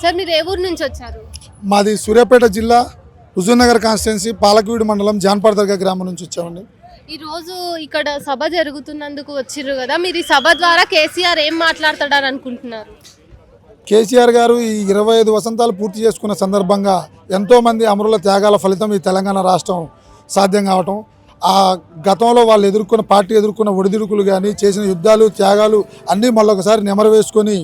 Sir మీరు ఏ ఊరు నుంచి వచ్చారు? మాది సూర్యాపేట జిల్లా హుజూర్నగర్ కాన్స్టిట్యున్సీ పాలకవీడు మండలం జాన్పాడ దర్గా గ్రామం నుంచి వచ్చామండి. ఈ రోజు ఇక్కడ సభ జరుగుతున్నందుకు వచ్చిర్రు కదా మీరు ఈ సభ ద్వారా కేసీఆర్ ఏం మాట్లాడతాడని అనుకుంటున్నారు? కేసీఆర్ గారు ఈ ఇరవై ఐదు వసంతాలు పూర్తి చేసుకున్న సందర్భంగా ఎంతోమంది అమరుల త్యాగాల ఫలితం ఈ తెలంగాణ రాష్ట్రం సాధ్యం కావటం ఆ గతంలో వాళ్ళు ఎదుర్కొన్న పార్టీ ఎదుర్కొన్న ఒడిదుడుకులు కానీ చేసిన యుద్ధాలు త్యాగాలు అన్నీ మళ్ళొకసారి నెమరు వేసుకొని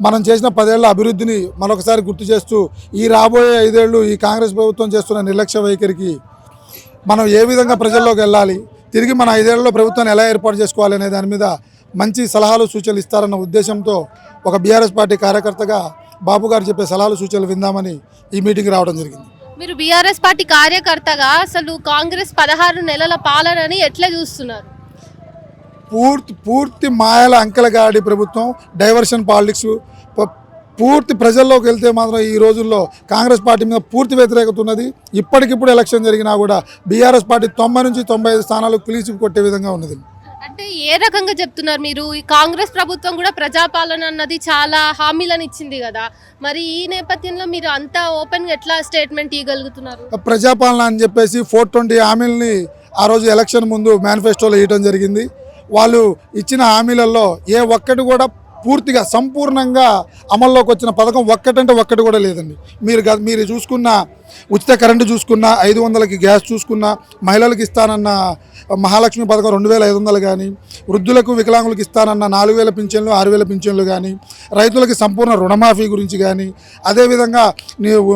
మనం చేసిన పదేళ్ళ అభివృద్ధిని మరొకసారి గుర్తు చేస్తూ ఈ రాబోయే ఐదేళ్ళు ఈ కాంగ్రెస్ ప్రభుత్వం చేస్తున్న నిర్లక్ష్య వైఖరికి మనం ఏ విధంగా ప్రజల్లోకి వెళ్ళాలి? తిరిగి మన ఐదేళ్ళలో ప్రభుత్వాన్ని ఎలా ఏర్పాటు చేసుకోవాలి అనే దాని మీద మంచి సలహాలు సూచనలు ఇస్తారన్న ఉద్దేశంతో ఒక బీఆర్ఎస్ పార్టీ కార్యకర్తగా బాబు గారు చెప్పే సలహాలు సూచనలు విందామని ఈ మీటింగ్ రావడం జరిగింది. మీరు బీఆర్ఎస్ పార్టీ కార్యకర్తగా అసలు కాంగ్రెస్ పదహారు నెలల పాలనని ఎట్లా చూస్తున్నారు? పూర్తి పూర్తి మాయల అంకెలగాడి ప్రభుత్వం డైవర్షన్ పాలిటిక్స్ పూర్తి ప్రజల్లోకి వెళ్తే మాత్రం ఈ రోజుల్లో కాంగ్రెస్ పార్టీ మీద పూర్తి వ్యతిరేకత ఉన్నది. ఇప్పటికిప్పుడు ఎలక్షన్ జరిగినా కూడా బీఆర్ఎస్ పార్టీ తొంభై నుంచి తొంభై ఐదు స్థానాలు క్లీసి కొట్టే విధంగా ఉన్నది. అంటే ఏ రకంగా చెప్తున్నారు మీరు? ఈ కాంగ్రెస్ ప్రభుత్వం కూడా ప్రజాపాలన అన్నది చాలా హామీలను ఇచ్చింది కదా. మరి ఈ నేపథ్యంలో మీరు అంత ఓపెన్గా ఎట్లా స్టేట్మెంట్ ఇవ్వగలుగుతున్నారు ప్రజాపాలన అని చెప్పేసి ఫోర్ ట్వంటీ హామీలని ఆ రోజు ఎలక్షన్ ముందు మేనిఫెస్టోలో ఇవ్వడం జరిగింది. వాళ్ళు ఇచ్చిన హామీలలో ఏ ఒక్కటి కూడా పూర్తిగా సంపూర్ణంగా అమల్లోకి వచ్చిన పథకం ఒక్కటంటే ఒక్కటి కూడా లేదండి. మీరు మీరు చూసుకున్న ఉచిత కరెంటు చూసుకున్న ఐదు వందలకి గ్యాస్ చూసుకున్న మహిళలకు ఇస్తానన్న మహాలక్ష్మి పథకం రెండు వేల ఐదు వందలు కానీ వృద్ధులకు వికలాంగులకు ఇస్తానన్న నాలుగు వేల పింఛన్లు ఆరు వేల పింఛన్లు కానీ రైతులకి సంపూర్ణ రుణమాఫీ గురించి కానీ అదేవిధంగా నీవు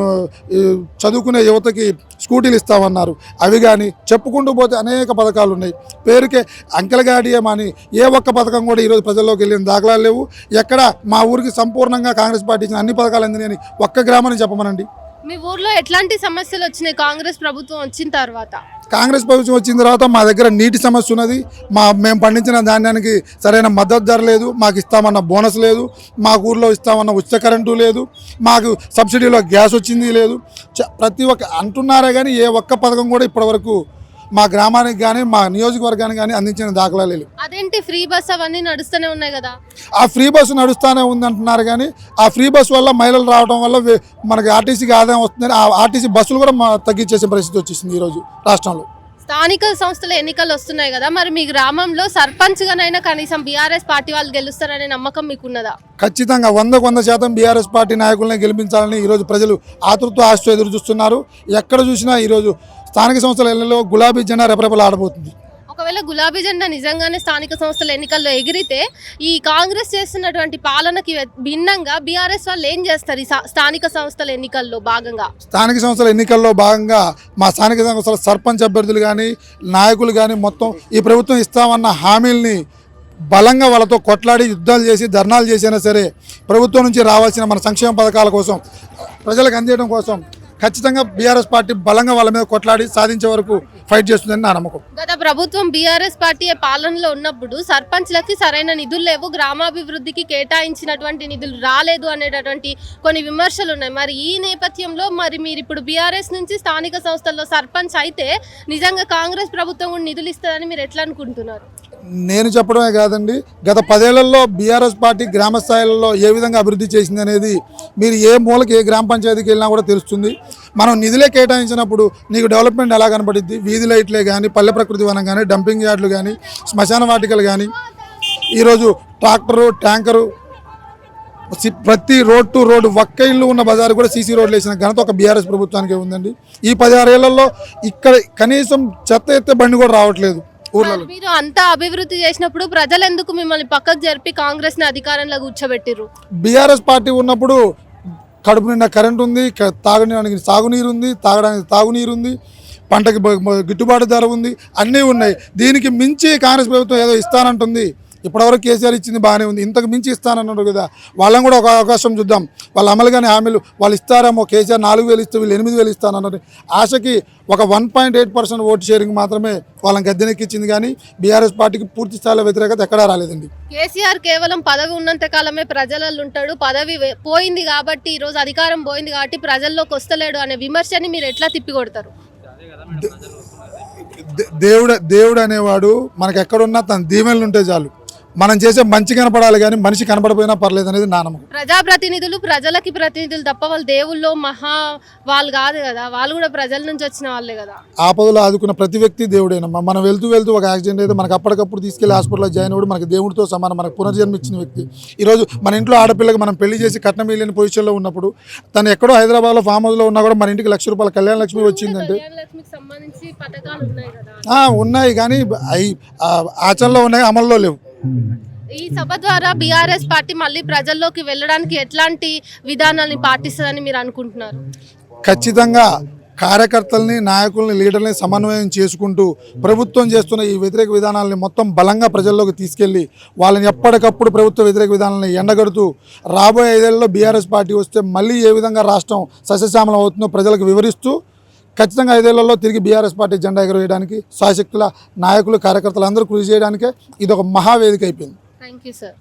చదువుకునే యువతకి స్కూటీలు ఇస్తామన్నారు. అవి కానీ చెప్పుకుంటూ పోతే అనేక పథకాలు ఉన్నాయి పేరుకే అంకెలగాడియమని ఏ ఒక్క పథకం కూడా ఈరోజు ప్రజల్లోకి వెళ్ళిన దాఖలాలు లేవు. ఎక్కడ మా ఊరికి సంపూర్ణంగా కాంగ్రెస్ పార్టీ ఇచ్చిన అన్ని పథకాలు అందినాయని ఒక్క గ్రామాన్ని చెప్పమనండి. మీ ఊర్లో ఎట్లాంటి సమస్యలు వచ్చినాయి? కాంగ్రెస్ ప్రభుత్వం వచ్చిన తర్వాత? కాంగ్రెస్ ప్రభుత్వం వచ్చిన తర్వాత మా దగ్గర నీటి సమస్య ఉన్నది. మా మేము పండించిన ధాన్యానికి సరైన మద్దతు ధర లేదు. మాకు ఇస్తామన్న బోనస్ లేదు. మా ఊర్లో ఇస్తామన్న ఉచిత కరెంటు లేదు. మాకు సబ్సిడీలో గ్యాస్ వచ్చింది లేదు. చ- ప్రతి ఒక్క అంటున్నారే కానీ ఏ ఒక్క పథకం కూడా ఇప్పటివరకు మా గ్రామానికి కానీ మా నియోజకవర్గానికి కానీ అందించిన దాఖలా లేదు అదేంటి ఫ్రీ బస్ అవన్నీ నడుస్తూనే ఉన్నాయి కదా? ఆ ఫ్రీ బస్సు నడుస్తూనే ఉంది అంటున్నారు కానీ ఆ ఫ్రీ బస్సు వల్ల మహిళలు రావడం వల్ల మనకి ఆర్టీసీకి ఆదాయం వస్తుందని ఆ ఆర్టీసీ బస్సులు కూడా తగ్గించేసే పరిస్థితి వచ్చేసింది ఈరోజు రాష్ట్రంలో. స్థానిక సంస్థల ఎన్నికలు వస్తున్నాయి కదా మరి మీ గ్రామంలో సర్పంచ్గానైనా కనీసం బీఆర్ఎస్ పార్టీ వాళ్ళు గెలుస్తారనే నమ్మకం మీకున్నదా? ఖచ్చితంగా వందకు వంద శాతం బీఆర్ఎస్ పార్టీ నాయకులనే గెలిపించాలని ఈరోజు ప్రజలు ఆతృత్వ ఆశతో ఎదురు చూస్తున్నారు ఎక్కడ చూసినా ఈరోజు స్థానిక సంస్థల ఎన్నికల్లో గులాబీ జెండా రెపరెపలు ఆడబోతుంది ఒకవేళ గులాబీ జెండా నిజంగానే స్థానిక సంస్థల ఎన్నికల్లో ఎగిరితే ఈ కాంగ్రెస్ చేస్తున్నటువంటి పాలనకి భిన్నంగా బీఆర్ఎస్ వాళ్ళు ఏం చేస్తారు ఈ స్థానిక సంస్థల ఎన్నికల్లో భాగంగా? స్థానిక సంస్థల ఎన్నికల్లో భాగంగా మా స్థానిక సంస్థల సర్పంచ్ అభ్యర్థులు కానీ నాయకులు కానీ మొత్తం ఈ ప్రభుత్వం ఇస్తామన్న హామీల్ని బలంగా వాళ్ళతో కొట్లాడి యుద్ధాలు చేసి ధర్నాలు చేసినా సరే ప్రభుత్వం నుంచి రావాల్సిన మన సంక్షేమ పథకాల కోసం ప్రజలకు అందించడం కోసం ఖచ్చితంగా బీఆర్ఎస్ పార్టీ బలంగా వాళ్ళ మీద కొట్లాడి సాధించే వరకు ఫైట్ చేస్తుందని నా నమ్మకం. గత ప్రభుత్వం బీఆర్ఎస్ పార్టీ పాలనలో ఉన్నప్పుడు సర్పంచ్లకి సరైన నిధులు లేవు గ్రామాభివృద్ధికి కేటాయించినటువంటి నిధులు రాలేదు అనేటటువంటి కొన్ని విమర్శలు ఉన్నాయి. మరి ఈ నేపథ్యంలో మరి మీరు ఇప్పుడు బీఆర్ఎస్ నుంచి స్థానిక సంస్థల్లో సర్పంచ్ అయితే నిజంగా కాంగ్రెస్ ప్రభుత్వం కూడా నిధులు ఇస్తుందని మీరు ఎట్లా అనుకుంటున్నారు? నేను చెప్పడమే కాదండి గత పదేళ్ళలో బీఆర్ఎస్ పార్టీ గ్రామ స్థాయిలలో ఏ విధంగా అభివృద్ధి చేసింది అనేది మీరు ఏ మూలకి ఏ గ్రామ పంచాయతీకి వెళ్ళినా కూడా తెలుస్తుంది. మనం నిధులే కేటాయించినప్పుడు నీకు డెవలప్మెంట్ ఎలా కనపడుద్ది? వీధి లైట్లే కానీ పల్లె ప్రకృతి వనం కానీ డంపింగ్ యార్డులు కానీ శ్మశాన వాటికలు కానీ ఈరోజు ట్రాక్టరు ట్యాంకరు ప్రతి రోడ్ టు రోడ్ ఒక్క ఇల్లు ఉన్న బజారు కూడా సీసీ రోడ్లు వేసిన ఘనత ఒక బీఆర్ఎస్ ప్రభుత్వానికే ఉందండి. ఈ పదిహారేళ్ళలో ఇక్కడ కనీసం చెత్త ఎత్తే బండి కూడా రావట్లేదు. ఊర్లలో మరి అంత అభివృద్ధి చేసినప్పుడు ప్రజలు ఎందుకు మిమ్మల్ని పక్కకు జరిపి కాంగ్రెస్ని అధికారంలో కూర్చోబెట్టిర్రు? బీఆర్ఎస్ పార్టీ ఉన్నప్పుడు కడుపు నిండా కరెంట్ ఉంది తాగడానికి సాగునీరు ఉంది తాగడానికి తాగునీరు ఉంది పంటకి గిట్టుబాటు ధర ఉంది అన్నీ ఉన్నాయి. దీనికి మించి కాంగ్రెస్ ప్రభుత్వం ఏదో ఇస్తానంటుంది. ఇప్పటివరకు కేసీఆర్ ఇచ్చింది బాగానే ఉంది. ఇంతకు మించి ఇస్తానన్నారు కదా. వాళ్ళని కూడా ఒక అవకాశం చూద్దాం. వాళ్ళు అమలు కానీ హామీలు వాళ్ళు ఇస్తారేమో కేసీఆర్ నాలుగు వేలు ఇస్తే వీళ్ళు ఎనిమిది వేలు ఇస్తానన్నారు ఆశకి ఒక one point eight percent vote sharing మాత్రమే వాళ్ళని గద్దెనెక్కించింది కానీ బీఆర్ఎస్ పార్టీకి పూర్తి స్థాయిలో వ్యతిరేకత ఎక్కడా రాలేదండి. కేసీఆర్ కేవలం పదవి ఉన్నంత కాలమే ప్రజలలో ఉంటాడు. పదవి పోయింది కాబట్టి ఈ రోజు అధికారం పోయింది కాబట్టి ప్రజల్లోకి వస్తలేడు అనే విమర్శని మీరు ఎట్లా తిప్పికొడతారు? దేవుడు దేవుడు అనేవాడు మనకి ఎక్కడున్నా తన దీవెనలు ఉంటే చాలు. మనం చేసే మంచి కనపడాలి కానీ మనిషి కనపడిపోయినా పర్లేదు అనేది నా నమ్మకం. ప్రజాప్రతినిధులు ప్రజలకి ప్రతినిధులు తప్ప వాళ్ళు దేవుళ్ళు మహా వాళ్ళు కాదు కదా. వాళ్ళు కూడా ప్రజల నుంచి వచ్చిన వాళ్ళే కదా. ఆపదలో ఆదుకున్న ప్రతి వ్యక్తి దేవుడేనమ్మా మనం వెళ్తూ వెళ్తూ ఒక యాక్సిడెంట్ అయితే మనకు అప్పటికప్పుడు తీసుకెళ్ళి హాస్పిటల్లో జాయిన్ అవ్వడం మనకి దేవుడితో సమానం మనకు పునర్జన్మ ఇచ్చిన వ్యక్తి. ఈరోజు మన ఇంట్లో ఆడపిల్లకి మనం పెళ్ళి చేసి కట్నం వెళ్ళిన పొజిషన్లో ఉన్నప్పుడు తను ఎక్కడో హైదరాబాద్లో ఫామ్ హౌస్లో ఉన్నా కూడా మన ఇంటికి లక్ష రూపాయల కళ్యాణ లక్ష్మి వచ్చిందంటే ఉన్నాయి కానీ అవి ఆచరణలో ఉన్నాయి అమల్లో లేవు. ఈ సభ ద్వారా బీఆర్ఎస్ పార్టీ మళ్ళీ ప్రజల్లోకి వెళ్ళడానికి ఎట్లాంటి విధానాన్ని పాటిస్తుందని మీరు అనుకుంటున్నారు? ఖచ్చితంగా కార్యకర్తల్ని నాయకుల్ని లీడర్ని సమన్వయం చేసుకుంటూ ప్రభుత్వం చేస్తున్న ఈ వ్యతిరేక విధానాలని మొత్తం బలంగా ప్రజల్లోకి తీసుకెళ్ళి వాళ్ళని ఎప్పటికప్పుడు ప్రభుత్వ వ్యతిరేక విధానాలను ఎండగడుతూ రాబోయే ఐదేళ్ళలో బీఆర్ఎస్ పార్టీ వస్తే మళ్ళీ ఏ విధంగా రాష్ట్రం సస్యశ్యామలం అవుతుందో ప్రజలకు వివరిస్తూ ఖచ్చితంగా ఐదేళ్ళలో తిరిగి బీఆర్ఎస్ పార్టీ జెండా ఎగరవేయడానికి శాశక్తుల నాయకులు కార్యకర్తలు అందరూ కృషి చేయడానికే ఇది ఒక మహావేదిక అయిపోయింది. Thank you sir